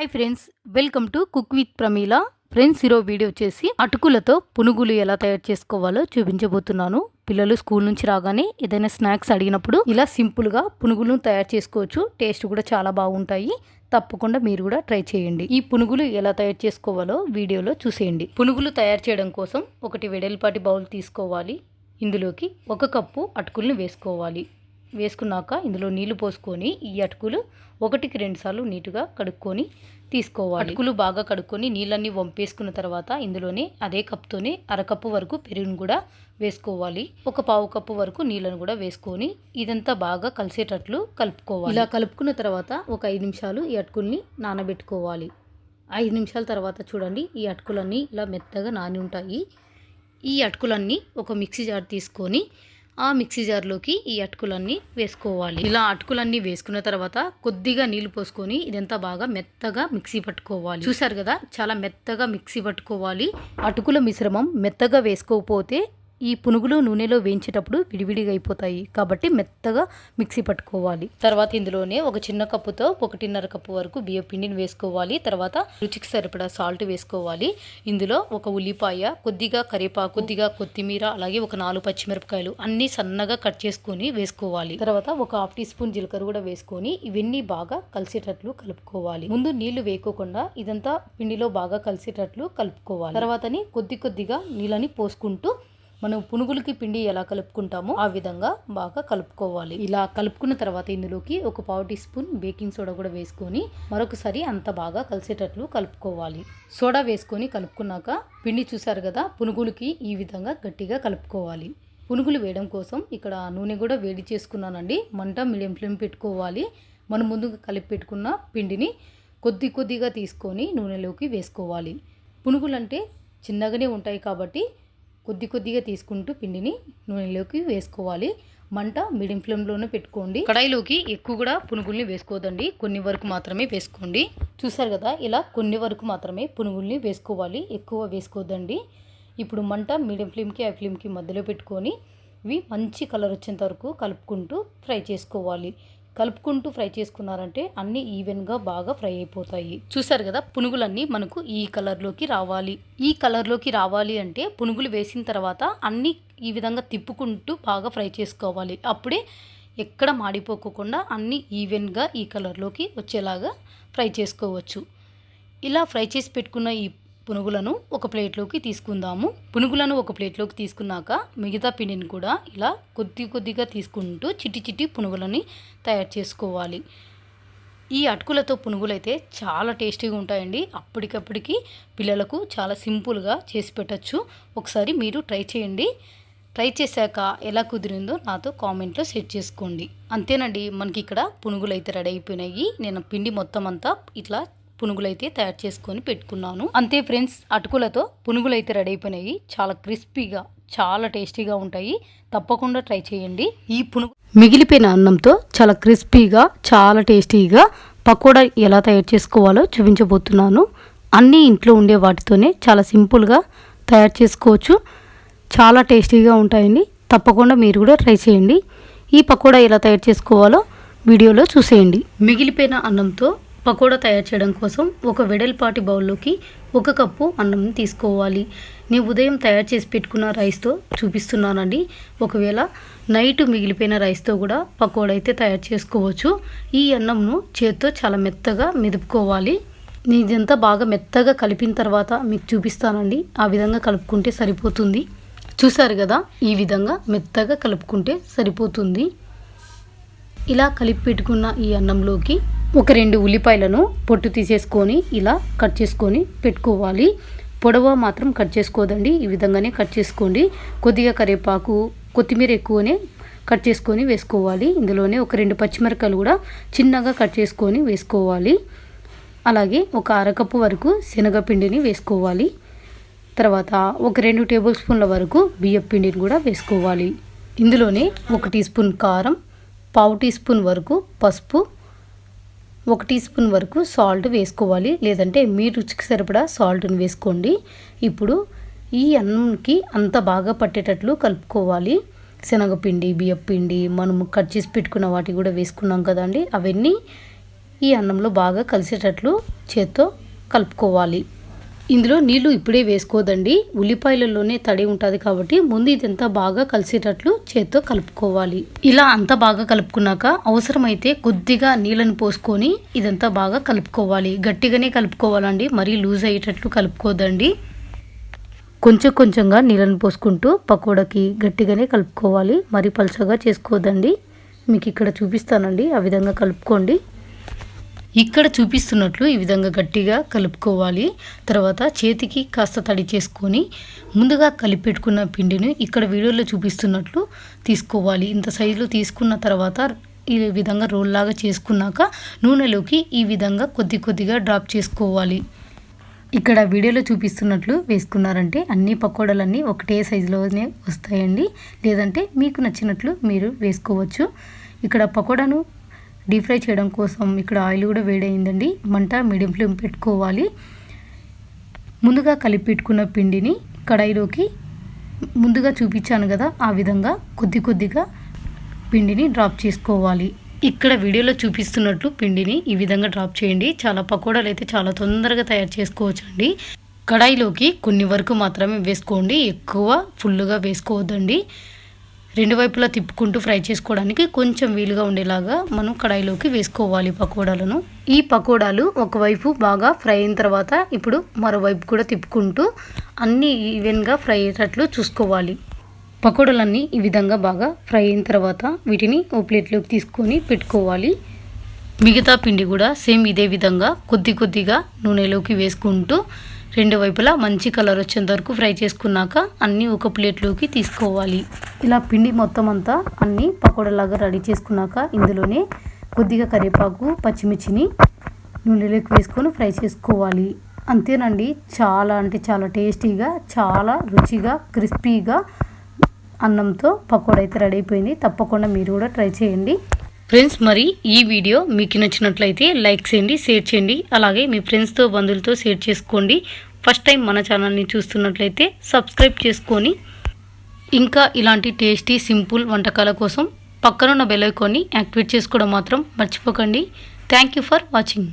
Hi friends welcome to cook with Pramila friends ఈరోజు video వచ్చేసి అటుకులతో పునుగులు ఎలా తయారు చేసుకోవాలో చూపించబోతున్నాను. పిల్లలు స్కూల్ నుంచి రాగానే ఏదైనా స్నాక్స్ అడిగినప్పుడు ఇలా సింపుల్గా పునుగులను తయారు చేసుకోవచ్చు. టేస్ట్ కూడా చాలా బాగుంటాయి. తప్పకుండా మీరు కూడా ట్రై చేయండి. ఈ పునుగులు ఎలా తయారు చేసుకోవాలో వీడియోలో చూసేయండి. పునుగులు తయారు చేయడం కోసం ఒకటి వెడల్పాటి బౌల్ తీసుకోవాలి. ఇందులోకి ఒక కప్పు అటుకులను వేసుకోవాలి. వేసుకున్నాక ఇందులో నీళ్ళు పోసుకొని ఈ అటుకులు ఒకటికి రెండు సార్లు నీటుగా కడుక్కొని తీసుకోవాలి. అటుకులు బాగా కడుక్కొని నీళ్ళన్నీ వంపేసుకున్న తర్వాత ఇందులోనే అదే కప్తోనే అరకప్పు వరకు పెరుగును కూడా వేసుకోవాలి. ఒక పావు కప్పు వరకు నీళ్ళను కూడా వేసుకొని ఇదంతా బాగా కలిసేటట్లు కలుపుకోవాలి. ఇలా కలుపుకున్న తర్వాత ఒక ఐదు నిమిషాలు ఈ అటుకుల్ని నానబెట్టుకోవాలి. ఐదు నిమిషాల తర్వాత చూడండి ఈ అటుకులన్నీ ఇలా మెత్తగా నాని ఉంటాయి. ఈ అటుకులన్నీ ఒక మిక్సీ జార్ తీసుకొని ఆ మిక్సీ జార్లోకి ఈ అటుకులన్నీ వేసుకోవాలి. ఇలా అటుకులన్నీ వేసుకున్న తర్వాత కొద్దిగా నీళ్ళు పోసుకొని ఇదంతా బాగా మెత్తగా మిక్సీ పట్టుకోవాలి. చూసారు కదా? చాలా మెత్తగా మిక్సీ పట్టుకోవాలి. అటుకుల మిశ్రమం మెత్తగా వేసుకోకపోతే ఈ పునుగులు నూనెలో వేయించేటప్పుడు విడివిడిగా అయిపోతాయి. కాబట్టి మెత్తగా మిక్సీ పట్టుకోవాలి. తర్వాత ఇందులోనే ఒక చిన్న కప్పుతో ఒకటిన్నర కప్పు వరకు బియ్య పిండిని వేసుకోవాలి. తర్వాత రుచికి సరిపడా సాల్ట్ వేసుకోవాలి. ఇందులో ఒక ఉల్లిపాయ కొద్దిగా కరివేపాకు కొద్దిగా కొత్తిమీర అలాగే ఒక నాలుగు పచ్చిమిరపకాయలు అన్ని సన్నగా కట్ చేసుకొని వేసుకోవాలి. తర్వాత ఒక హాఫ్ టీ స్పూన్ జీలకర్ర కూడా వేసుకొని ఇవన్నీ బాగా కలిసేటట్లు కలుపుకోవాలి. ముందు నీళ్ళు వేయకోకుండా ఇదంతా పిండిలో బాగా కలిసేటట్లు కలుపుకోవాలి. తర్వాతని కొద్ది కొద్దిగా నీళ్ళని పోసుకుంటూ మనం పునుగులకి పిండి ఎలా కలుపుకుంటామో ఆ విధంగా బాగా కలుపుకోవాలి. ఇలా కలుపుకున్న తర్వాత ఇందులోకి ఒక పావు టీ స్పూన్ బేకింగ్ సోడా కూడా వేసుకొని మరొకసారి అంత బాగా కలిసేటట్లు కలుపుకోవాలి. సోడా వేసుకొని కలుపుకున్నాక పిండి చూసారు కదా పునుగులకి ఈ విధంగా గట్టిగా కలుపుకోవాలి. పునుగులు వేయడం కోసం ఇక్కడ నూనె కూడా వేడి చేసుకున్నానండి. మంట మీడియం ఫ్లేమ్ పెట్టుకోవాలి. మనం ముందుగా కలిపి పెట్టుకున్న పిండిని కొద్ది కొద్దిగా తీసుకొని నూనెలోకి వేసుకోవాలి. పునుగులు అంటే చిన్నగానే ఉంటాయి కాబట్టి కొద్ది కొద్దిగా తీసుకుంటూ పిండిని నూనెలోకి వేసుకోవాలి. మంట మీడియం ఫ్లేమ్లోనే పెట్టుకోండి. కడాయిలోకి ఎక్కువ కూడా పునుగుల్ని వేసుకోవద్దండి. కొన్ని వరకు మాత్రమే వేసుకోండి. చూసారు కదా ఇలా కొన్ని వరకు మాత్రమే పునుగుల్ని వేసుకోవాలి. ఎక్కువ వేసుకోవద్దండి. ఇప్పుడు మంట మీడియం ఫ్లేమ్కి హై ఫ్లేమ్కి మధ్యలో పెట్టుకొని ఇవి మంచి కలర్ వచ్చేంత వరకు కలుపుకుంటూ ఫ్రై చేసుకోవాలి. కలుపుకుంటూ ఫ్రై చేసుకున్నారంటే అన్నీ ఈవెన్గా బాగా ఫ్రై అయిపోతాయి. చూసారు కదా పునుగులన్నీ మనకు ఈ కలర్లోకి రావాలి. ఈ కలర్లోకి రావాలి అంటే పునుగులు వేసిన తర్వాత అన్నీ ఈ విధంగా తిప్పుకుంటూ బాగా ఫ్రై చేసుకోవాలి. అప్పుడే ఎక్కడ మాడిపోకుండా అన్నీ ఈవెన్గా ఈ కలర్లోకి వచ్చేలాగా ఫ్రై చేసుకోవచ్చు. ఇలా ఫ్రై చేసి పెట్టుకున్న ఈ పునుగులను ఒక ప్లేట్లోకి తీసుకుందాము. పునుగులను ఒక ప్లేట్లోకి తీసుకున్నాక మిగతా పిండిని కూడా ఇలా కొద్ది కొద్దిగా తీసుకుంటూ చిట్టి చిట్టి పునుగులని తయారు చేసుకోవాలి. ఈ అటుకులతో పునుగులు అయితే చాలా టేస్టీగా ఉంటాయండి. అప్పటికప్పటికి పిల్లలకు చాలా సింపుల్గా చేసి పెట్టచ్చు. ఒకసారి మీరు ట్రై చేయండి. ట్రై చేశాక ఎలా కుదిరిందో నాతో కామెంట్లో సెట్ చేసుకోండి. అంతేనండి మనకి ఇక్కడ పునుగులు అయితే రెడీ అయిపోయినాయి. నేను పిండి మొత్తం అంతా ఇట్లా పునుగులైతే తయారు చేసుకొని పెట్టుకున్నాను. అంతే ఫ్రెండ్స్ అటుకులతో పునుగులు అయితే రెడీ అయిపోయినాయి. చాలా క్రిస్పీగా చాలా టేస్టీగా ఉంటాయి. తప్పకుండా ట్రై చేయండి. ఈ పునుగు మిగిలిపోయిన అన్నంతో చాలా క్రిస్పీగా చాలా టేస్టీగా పకోడా ఎలా తయారు చేసుకోవాలో చూపించబోతున్నాను. అన్నీ ఇంట్లో ఉండే వాటితోనే చాలా సింపుల్గా తయారు చేసుకోవచ్చు. చాలా టేస్టీగా ఉంటాయండి తప్పకుండా మీరు కూడా ట్రై చేయండి. ఈ పకోడా ఎలా తయారు చేసుకోవాలో వీడియోలో చూసేయండి. మిగిలిపోయిన అన్నంతో పకోడా తయారు చేయడం కోసం ఒక వెడల్పాటి బౌల్లోకి ఒక కప్పు అన్నం తీసుకోవాలి. నేను ఉదయం తయారు చేసి పెట్టుకున్న రైస్తో చూపిస్తున్నానండి. ఒకవేళ నైట్ మిగిలిపోయిన రైస్తో కూడా పకోడా అయితే తయారు చేసుకోవచ్చు. ఈ అన్నంను చేత్తో చాలా మెత్తగా మెదుపుకోవాలి. నేను ఇదంతా బాగా మెత్తగా కలిపిన తర్వాత మీకు చూపిస్తానండి. ఆ విధంగా కలుపుకుంటే సరిపోతుంది. చూసారు కదా ఈ విధంగా మెత్తగా కలుపుకుంటే సరిపోతుంది. ఇలా కలిపి పెట్టుకున్న ఈ అన్నంలోకి ఒక రెండు ఉల్లిపాయలను పొట్టు తీసేసుకొని ఇలా కట్ చేసుకొని పెట్టుకోవాలి. పొడవ మాత్రం కట్ చేసుకోదండి. ఈ విధంగానే కట్ చేసుకోండి. కొద్దిగా కరివేపాకు కొత్తిమీర ఎక్కువనే కట్ చేసుకొని వేసుకోవాలి. ఇందులోనే ఒక రెండు పచ్చిమిరకాయలు కూడా చిన్నగా కట్ చేసుకొని వేసుకోవాలి. అలాగే ఒక అరకప్పు వరకు శనగపిండిని వేసుకోవాలి. తర్వాత ఒక రెండు టేబుల్ స్పూన్ల వరకు బియ్యం పిండిని కూడా వేసుకోవాలి. ఇందులోనే ఒక టీ స్పూన్ కారం పావు టీ స్పూన్ వరకు పసుపు ఒక టీ స్పూన్ వరకు సాల్ట్ వేసుకోవాలి. లేదంటే మీ రుచికి సరిపడా సాల్ట్ని వేసుకోండి. ఇప్పుడు ఈ అన్నంకి అంత బాగా పట్టేటట్లు కలుపుకోవాలి. శనగపిండి బియ్యపిండి మనము కట్ చేసి పెట్టుకున్న వాటి కూడా వేసుకున్నాం కదండి. అవన్నీ ఈ అన్నంలో బాగా కలిసేటట్లు చేత్తో కలుపుకోవాలి. ఇందులో నీళ్ళు ఇప్పుడే వేసుకోదండి. ఉల్లిపాయలలోనే తడి ఉంటుంది కాబట్టి ముందు ఇదంతా బాగా కలిసేటట్లు చేత్తో కలుపుకోవాలి. ఇలా అంతా బాగా కలుపుకున్నాక అవసరమైతే కొద్దిగా నీళ్ళని పోసుకొని ఇదంతా బాగా కలుపుకోవాలి. గట్టిగానే కలుపుకోవాలండి. మరీ లూజ్ అయ్యేటట్లు కలుపుకోదండి. కొంచెం కొంచెంగా నీళ్ళని పోసుకుంటూ పకోడాకి గట్టిగానే కలుపుకోవాలి. మరీ పలుచగా చేసుకోదండి. మీకు ఇక్కడ చూపిస్తానండి. ఆ విధంగా కలుపుకోండి. ఇక్కడ చూపిస్తున్నట్లు ఈ విధంగా గట్టిగా కలుపుకోవాలి. తర్వాత చేతికి కాస్త తడి చేసుకొని ముందుగా కలిపెట్టుకున్న పిండిని ఇక్కడ వీడియోలో చూపిస్తున్నట్లు తీసుకోవాలి. ఇంత సైజులో తీసుకున్న తర్వాత ఈ విధంగా రోల్ లాగా చేసుకున్నాక నూనెలోకి ఈ విధంగా కొద్ది కొద్దిగా డ్రాప్ చేసుకోవాలి. ఇక్కడ వీడియోలో చూపిస్తున్నట్లు వేసుకున్నారంటే అన్ని పకోడాలన్నీ ఒకటే సైజులోనే వస్తాయండి. లేదంటే మీకు నచ్చినట్లు మీరు వేసుకోవచ్చు. ఇక్కడ పకోడాను డీప్ ఫ్రై చేయడం కోసం ఇక్కడ ఆయిల్ కూడా వేడైందండి మంట మీడియం ఫ్లేమ్ పెట్టుకోవాలి. ముందుగా కలిపి పెట్టుకున్న పిండిని కడాయిలోకి ముందుగా చూపించాను కదా ఆ విధంగా కొద్ది కొద్దిగా పిండిని డ్రాప్ చేసుకోవాలి. ఇక్కడ వీడియోలో చూపిస్తున్నట్లు పిండిని ఈ విధంగా డ్రాప్ చేయండి. చాలా పకోడాలు అయితే చాలా తొందరగా తయారు చేసుకోవచ్చండి. కడాయిలోకి కొన్ని వరకు మాత్రమే వేసుకోండి. ఎక్కువ ఫుల్గా వేసుకోవద్దండి. రెండు వైపులా తిప్పుకుంటూ ఫ్రై చేసుకోవడానికి కొంచెం వీలుగా ఉండేలాగా మనం కడాయిలోకి వేసుకోవాలి పకోడాలను. ఈ పకోడాలు ఒకవైపు బాగా ఫ్రై అయిన తర్వాత ఇప్పుడు మరోవైపు కూడా తిప్పుకుంటూ అన్నీ ఈవెన్గా ఫ్రై అయ్యేటట్లు చూసుకోవాలి. పకోడాలన్నీ ఈ విధంగా బాగా ఫ్రై అయిన తర్వాత వీటిని ఓ ప్లేట్లోకి తీసుకొని పెట్టుకోవాలి. మిగతా పిండి కూడా సేమ్ ఇదే విధంగా కొద్ది కొద్దిగా నూనెలోకి వేసుకుంటూ రెండు వైపులా మంచి కలర్ వచ్చేంత వరకు ఫ్రై చేసుకున్నాక అన్నీ ఒక ప్లేట్లోకి తీసుకోవాలి. ఇలా పిండి మొత్తం అంతా అన్నీ పకోడలాగా రెడీ చేసుకున్నాక ఇందులోనే కొద్దిగా కరివేపాకు పచ్చిమిర్చిని నూనెలోకి వేసుకొని ఫ్రై చేసుకోవాలి. అంతేనండి చాలా అంటే చాలా టేస్టీగా చాలా రుచిగా క్రిస్పీగా అన్నంతో పకోడా అయితే రెడీ అయిపోయింది. తప్పకుండా మీరు కూడా ట్రై చేయండి. ఫ్రెండ్స్ మరి ఈ వీడియో మీకు నచ్చినట్లయితే లైక్ చేయండి షేర్ చేయండి అలాగే మీ ఫ్రెండ్స్తో బంధువులతో షేర్ చేసుకోండి. ఫస్ట్ టైం మన ఛానల్ని చూస్తున్నట్లయితే సబ్స్క్రైబ్ చేసుకొని ఇంకా ఇలాంటి టేస్టీ సింపుల్ వంటకాల కోసం పక్కనున్న బెల్ ఐకాన్ని యాక్టివేట్ చేసుకోవడం మాత్రం మర్చిపోకండి. Thank you for watching.